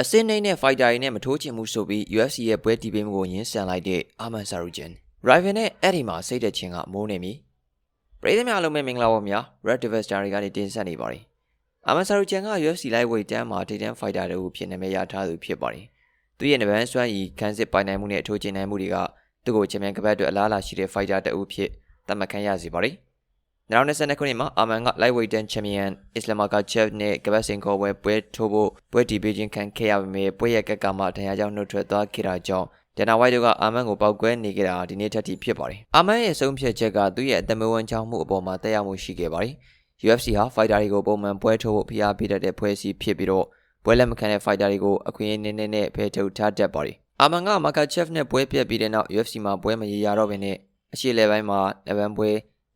အစင်းနှိမ့်တဲ့ fighter တွေနဲ့မထိုးချင်မှုဆိုပြီး UFC ရဲ့ပွဲတီးပေးမှုကိုညှင်းဆန်လိုက်တဲ့ Arman Sarujan Rival နဲ့အဲ့ဒီမှာစိတ်သက်ချင်းကမိုးနေပြီပရိသတ်များအားလုံးပဲမင်္ဂလာပါဗျာ Red Devil Star တွေကနေတင်ဆက်နေပါတယ် Arman Sarujan က UFC Lightweight တန်းမှာထိပ်တန်း fighter တူဖြစ်နာမည်ရထားသူဖြစ်ပါတယ်သူရဲ့နဗန်းစွမ်းဤခန်းစစ်ပိုင်နိုင်မှုနဲ့အထိုးကျင်းနိုင်မှုတွေကသူ့ကိုချန်ပီယံကပတ်အတွက်အလားအလာရှိတဲ့ fighter တဦးဖြစ်သတ်မှတ်ခံရစေပါတယ် 2022ခုနှစ်မှာအာမန်က lightweight တန်း champion Islam Makhachev နဲ့ကပတ်စင်ခေါ်ပွဲပွဲထိုးဖို့ပွဲတီပေးခြင်းခံခဲ့ရပေမဲ့ပွဲရဲ့ကက်ကမှဒဏ်ရာကြောင့်နှုတ်ထွက်သွားခဲ့တာကြောင့်ဒနာဝိုက်တို့ကအာမန်ကိုပောက်ကွဲနေကြတာဒီနေ့ထက်ထိဖြစ်ပါတယ်။အာမန်ရဲ့ဆုံးဖြတ်ချက်ကသူ့ရဲ့အသက်မွေးဝမ်းကြောင်းမှုအပေါ်မှာတက်ရောက်မှုရှိခဲ့ပါတယ်။ UFC ဟာ fighter တွေကိုပုံမှန်ပွဲထိုးဖို့ဖိအားပေးတတ်တဲ့ပွဲစီဖြစ်ပြီးတော့ပွဲလက်မခံတဲ့ fighter တွေကိုအခွင့်အရေးနည်းနည်းနဲ့ဖယ်ထုတ်ထားတတ်ပါတယ်။အာမန်က Makhachev နဲ့ပွဲပြတ်ပြီးတဲ့နောက် UFC မှာပွဲမရေရာတော့ဘဲနဲ့အရှိလေပိုင်းမှာနဗန်ပွဲ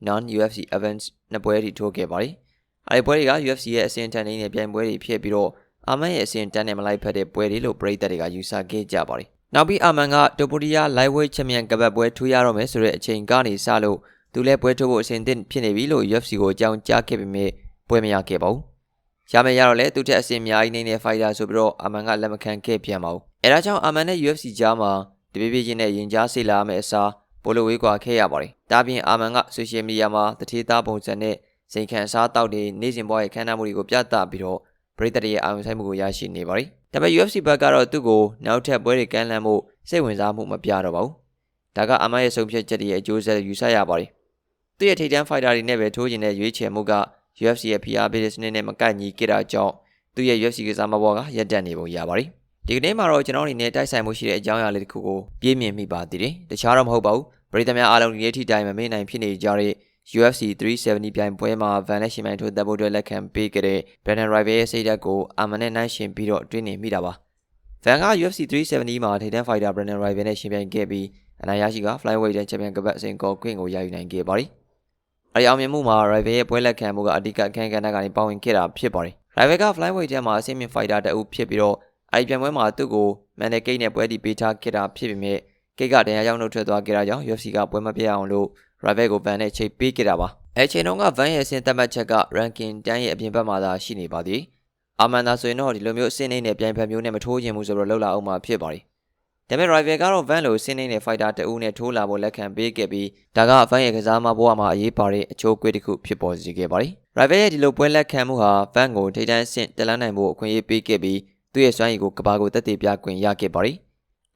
non UFC events နှစ်ပွဲထိထိုးခဲ့ပါတယ်။အဲဒီပွဲတွေက UFC ရဲ့အစင်တန်နေတဲ့ပြိုင်ပွဲတွေဖြစ်ပြီးတော့အာမန်ရဲ့အစင်တန်နဲ့မလိုက်ဖက်တဲ့ပွဲတွေလို့ပရိသတ်တွေကယူဆခဲ့ကြပါတယ်။နောက်ပြီးအာမန်ကတိုပိုရီယာ lightweight champion ကပတ်ပွဲထိုးရတော့မယ်ဆိုတဲ့အချိန်ကနေစလို့သူလည်းပွဲထိုးဖို့အစင်သင့်ဖြစ်နေပြီလို့ UFC ကိုအကြောင်းကြားခဲ့ပေမဲ့ပွဲမရခဲ့ပါဘူး။ရမယ်ရတော့လေသူတက်အစင်အများကြီးနေတဲ့ fighter ဆိုပြီးတော့အာမန်ကလက်မခံခဲ့ပြန်ပါဘူး။အဲဒါကြောင့်အာမန်နဲ့ UFC ကြားမှာတပြေးပြေးချင်းနဲ့ရင်ကြားစိတ်လာမယ့်အစား ပိုလိုဝေးကွာခဲ့ရပါတယ်။ဒါပြင်အာမန်ကဆိုရှယ်မီဒီယာမှာတထေးသားပုံစံနဲ့စိန်ခံစားတောက်တွေနေ့စဉ်ဘဝရဲ့ခန်းနာမှုတွေကိုပြသပြီးတော့ပရိသတ်ရဲ့အာရုံစိုက်မှုကိုရရှိနေပါတယ်။ဒါပေမဲ့ UFC ဘက်ကတော့သူ့ကိုနောက်ထပ်ပွဲတွေကမ်းလှမ်းမှုစိတ်ဝင်စားမှုမပြတော့ပါဘူး။ဒါကအာမန်ရဲ့ဆုံးဖြတ်ချက်တွေရဲ့အကျိုးဆက်ယူဆရပါတယ်။သူ့ရဲ့ထိပ်တန်း fighter တွေနဲ့ပဲထိုးကျင်တဲ့ရွေးချယ်မှုက UFC ရဲ့ PR business နဲ့မကိုက်ညီခဲ့တာကြောင့်သူ့ရဲ့ UFC ကစားမဘောကရပ်တန့်နေပုံရပါတယ်။ ဒီကနေ့မှာတော့ကျွန်တော်အနေနဲ့တိုက်ဆိုင်မှုရှိတဲ့အကြောင်းအရာလေးတစ်ခုကိုပြည့်မြင်မိပါသေးတယ်။တခြားတော့မဟုတ်ပါဘူး။ပရိသတ်များအားလုံးဒီနေ့ထိတိုင်မမေ့နိုင်ဖြစ်နေကြတဲ့ UFC 370ပြိုင်ပွဲမှာ Van နဲ့ရှင်မိုင်ထိုးတပ်ဖို့အတွက်လက်ခံပေးခဲ့တဲ့ Brandon Rival ရဲ့စိတ်ဓာတ်ကိုအာမန်နဲ့နိုင်ရှင်ပြီးတော့တွင်းနေမိတာပါ။ Van က UFC 370မှာထိပ်တန်း fighter Brandon Rival နဲ့ရှင်ပြိုင်ခဲ့ပြီးအနိုင်ရရှိက Flyweight ချန်ပီယံကပတ်အစဉ်ကောခွင့်ကိုရယူနိုင်ခဲ့ပါတယ်။အဲဒီအောင်မြင်မှုမှာ Rival ရဲ့ပွဲလက်ခံမှုကအဓိကအခမ်းအနားကနေပါဝင်ခဲ့တာဖြစ်ပါတယ်။ Rival က Flyweight ထဲမှာအဆင့်မြင့် fighter တအုပ်ဖြစ်ပြီးတော့ အဲဒီပြိုင်ပွဲမှာသူ့ကို Mannequin နဲ့ပွဲတီပေးထားခဲ့တာဖြစ်ပေမဲ့ကိတ်ကတရားရောက်နှုတ်ထွက်သွားခဲ့တာကြောင့် UFC ကပွဲမပြတ်အောင်လို့ Rival ကို ban နဲ့ချိန်ပေးခဲ့တာပါအဲချိန်တုန်းက van ရဲ့အဆင့်သတ်မှတ်ချက်က ranking တန်းရဲ့အပြင်ဘက်မှာသာရှိနေပါသည်အာမန်သာဆိုရင်တော့ဒီလိုမျိုးအဆင့်နှိမ့်တဲ့ပြိုင်ဖက်မျိုးနဲ့မထိုးခြင်းဘူးဆိုတော့လောက်လာအောင်မှာဖြစ်ပါတယ်ဒါပေမဲ့ rival ကတော့ van လိုဆင်းနေတဲ့ fighter တအူးနဲ့ထိုးလာဖို့လက်ခံပေးခဲ့ပြီးဒါက van ရဲ့ကစားမဘဝမှာအရေးပါတဲ့အချိုးကွေးတစ်ခုဖြစ်ပေါ်စေခဲ့ပါတယ် rival ရဲ့ဒီလိုပွဲလက်ခံမှုဟာ van ကိုထိပ်တန်းအဆင့်တက်လန်းနိုင်ဖို့အခွင့်အရေးပေးခဲ့ပြီး သူ့ရဲ့စွမ်းရည်ကိုကဘာကိုတက်တည်ပြခွင့်ရခဲ့ပါတယ်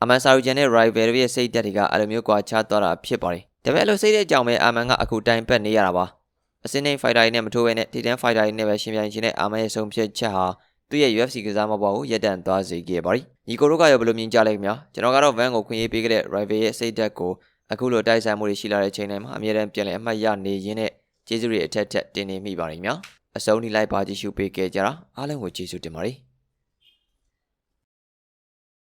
အမန်ဆာရူဂျန်နဲ့ rival ရဲ့စိတ်တက်တွေကအလိုမျိုးကွာခြားသွားတာဖြစ်ပါတယ်ဒါပေမဲ့အဲ့လိုစိတ်တဲ့အကြောင်းပဲအာမန်ကအခုတိုင်ပတ်နေရတာပါအစင်းနေ fighter တွေနဲ့မထိုးဘဲနဲ့တီတန်း fighter တွေနဲ့ပဲရှင်ပြိုင်ခြင်းနဲ့အာမန်ရဲ့ဆုံးဖြတ်ချက်ဟာသူ့ရဲ့ UFC ကစားမပေါ်ကိုရပ်တန့်သွားစေခဲ့ပါတယ်ညီကိုတို့ကရောဘယ်လိုမြင်ကြလဲခင်ဗျာကျွန်တော်ကတော့ van ကိုခွင့်ရေးပေးခဲ့တဲ့ rival ရဲ့စိတ်ဓာတ်ကိုအခုလိုတိုက်ဆိုင်မှုတွေရှိလာတဲ့ချိန်တိုင်းမှာအမြဲတမ်းပြန်လည်အမှတ်ရနေရင်းနဲ့ကျေးဇူးတွေအထက်ထက်တင်နေမိပါတယ်ခင်ဗျာအဆုံးထိလိုက်ပါကြည့်ရှုပေးခဲ့ကြတာအားလုံးကိုကျေးဇူးတင်ပါတယ်